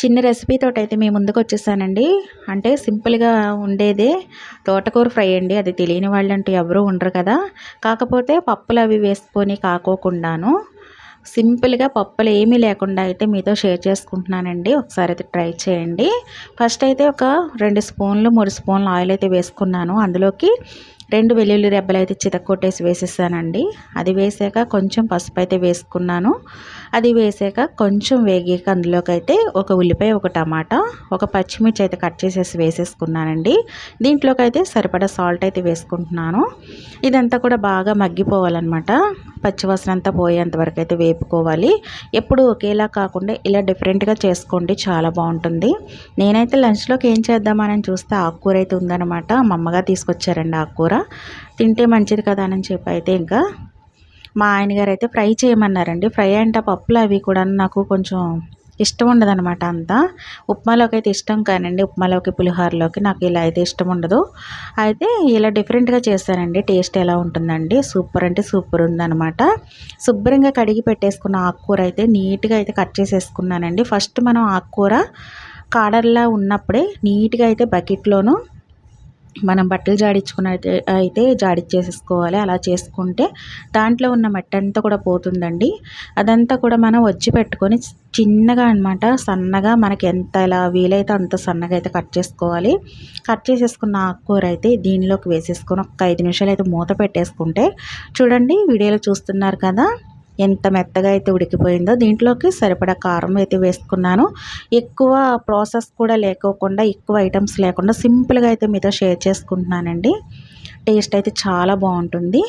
చిన్న రెసిపీతో అయితే మేము ముందుకు వచ్చేసానండి అంటే సింపుల్గా ఉండేదే తోటకూర ఫ్రై అండి. అది తెలియని వాళ్ళంటూ ఎవరూ ఉండరు కదా. కాకపోతే పప్పులు అవి వేసుకొని కాకోకుండాను సింపుల్గా పప్పులు ఏమీ లేకుండా అయితే మీతో షేర్ చేసుకుంటున్నానండి. ఒకసారి అయితే ట్రై చేయండి. ఫస్ట్ అయితే ఒక రెండు స్పూన్లు మూడు స్పూన్లు ఆయిల్ అయితే వేసుకున్నాను. అందులోకి రెండు వెల్లుల్లి రెబ్బలు అయితే చితక్కొట్టేసి వేసేసానండి. అది వేసాక కొంచెం పసుపు అయితే వేసుకున్నాను. అది వేసాక కొంచెం వేగాక అందులోకి అయితే ఒక ఉల్లిపాయ ఒక టమాటా ఒక పచ్చిమిర్చి అయితే కట్ చేసేసి వేసేసుకున్నానండి. దీంట్లోకి అయితే సరిపడా సాల్ట్ అయితే వేసుకుంటున్నాను. ఇదంతా కూడా బాగా మగ్గిపోవాలన్నమాట. పచ్చివాసన అంతా పోయేంత వరకు అయితే వేపుకోవాలి. ఎప్పుడు ఒకేలా కాకుండా ఇలా డిఫరెంట్గా చేసుకోండి చాలా బాగుంటుంది. నేనైతే లంచ్లోకి ఏం చేద్దామని చూస్తే ఆకుకూర అయితే ఉందన్నమాట. మా అమ్మగా తీసుకొచ్చారండి ఆకుకూర. తింటే మంచిది కదా అని చెప్పి అయితే ఇంకా మా ఆయన గారు అయితే ఫ్రై చేయమన్నారండి. ఫ్రై అంటే పప్పులు అవి కూడా నాకు కొంచెం ఇష్టం ఉండదు అనమాట అంతా. ఉప్మాలోకి అయితే ఇష్టం కానండి. ఉప్మాలోకి పులిహోరలోకి నాకు ఇలా అయితే ఇష్టం ఉండదు. అయితే ఇలా డిఫరెంట్గా చేస్తానండి. టేస్ట్ ఎలా ఉంటుందండి? సూపర్ అంటే సూపర్ ఉందనమాట శుభ్రంగా కడిగి పెట్టేసుకున్న ఆకుకూర అయితే నీట్గా అయితే కట్ చేసేసుకున్నానండి. ఫస్ట్ మనం ఆకుకూర కాడల్లా ఉన్నప్పుడే నీట్గా అయితే బకెట్లోనూ మనం బట్టలు జాడించుకున్నట్టు అయితే జాడిచ్చేసేసుకోవాలి అలా చేసుకుంటే దాంట్లో ఉన్న మట్టి అంతా కూడా పోతుందండి. అదంతా కూడా మనం వచ్చి పెట్టుకొని చిన్నగా అనమాట సన్నగా మనకి ఎంత ఎలా వీలైతే అంత సన్నగా అయితే కట్ చేసుకోవాలి. కట్ చేసేసుకున్న ఆకుకూర అయితే దీనిలోకి వేసేసుకొని ఒక ఐదు నిమిషాలు అయితే మూత పెట్టేసుకుంటే చూడండి వీడియోలో చూస్తున్నారు కదా. ఎంత మెత్తగా అయితే ఉడికిపోయిందో దీంట్లోకి సరిపడా కారం అయితే వేసుకున్నాను. ఎక్కువ ప్రాసెస్ కూడా లేకోకుండా ఎక్కువ ఐటమ్స్ లేకుండా సింపుల్గా అయితే మీతో షేర్ చేసుకుంటున్నానండి. టేస్ట్ అయితే చాలా బాగుంటుంది.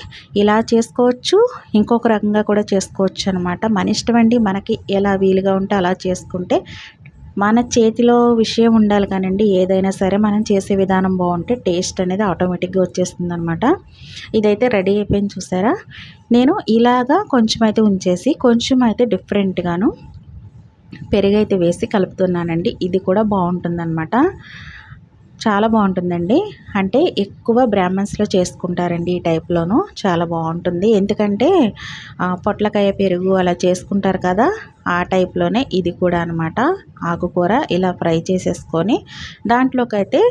ఇలా చేసుకోవచ్చు ఇంకొక రకంగా కూడా చేసుకోవచ్చు అనమాట మన ఇష్టం అండి మనకి ఎలా వీలుగా ఉంటే అలా చేసుకుంటే మన చేతిలో విషయం ఉండాలి కానండి ఏదైనా సరే మనం చేసే విధానం బాగుంటే టేస్ట్ అనేది ఆటోమేటిక్గా వచ్చేస్తుంది అనమాట ఇదైతే రెడీ అయిపోయింది చూసారా? నేను ఇలాగా కొంచెం అయితే ఉంచేసి కొంచెం అయితే డిఫరెంట్గాను పెరుగైతే వేసి కలుపుతున్నానండి. ఇది కూడా బాగుంటుందన్నమాట. చాలా బాగుంటుందండి. అంటే ఎక్కువ బ్రాహ్మణ్స్లో చేసుకుంటారండి ఈ టైప్లోను. చాలా బాగుంటుంది. ఎందుకంటే పొట్లకాయ పెరుగు అలా చేసుకుంటారు కదా ఆ టైప్లోనే ఇది కూడా అనమాట ఆకుకూర ఇలా ఫ్రై చేసేసుకొని దాంట్లోకైతే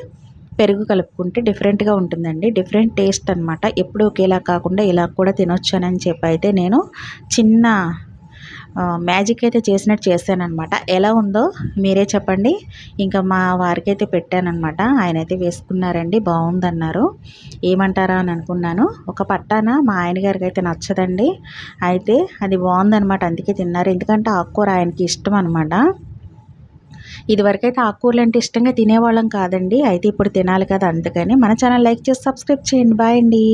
పెరుగు కలుపుకుంటే డిఫరెంట్గా ఉంటుందండి. డిఫరెంట్ టేస్ట్ అనమాట ఎప్పుడు ఒకేలా కాకుండా ఇలా కూడా తినొచ్చానని చెప్పి అయితే నేను చిన్న మ్యాజిక్ అయితే చేసినట్టు చేశానమాట ఎలా ఉందో మీరే చెప్పండి. ఇంకా మా వారికి అయితే పెట్టానమాట ఆయన అయితే వేసుకున్నారండి బాగుందన్నారు. ఏమంటారా అని అనుకున్నాను. ఒక పట్టాన మా ఆయన గారికి అయితే నచ్చదండి. అయితే అది బాగుందనమాట అందుకే తిన్నారు. ఎందుకంటే ఆకుకూర ఆయనకి ఇష్టం అనమాట ఇదివరకైతే ఆకుకూరలు అంటే ఇష్టంగా తినేవాళ్ళం కాదండి. అయితే ఇప్పుడు తినాలి కదా అందుకని మన ఛానల్ లైక్ చేసి సబ్స్క్రైబ్ చేయండి. బాయ్ అండి.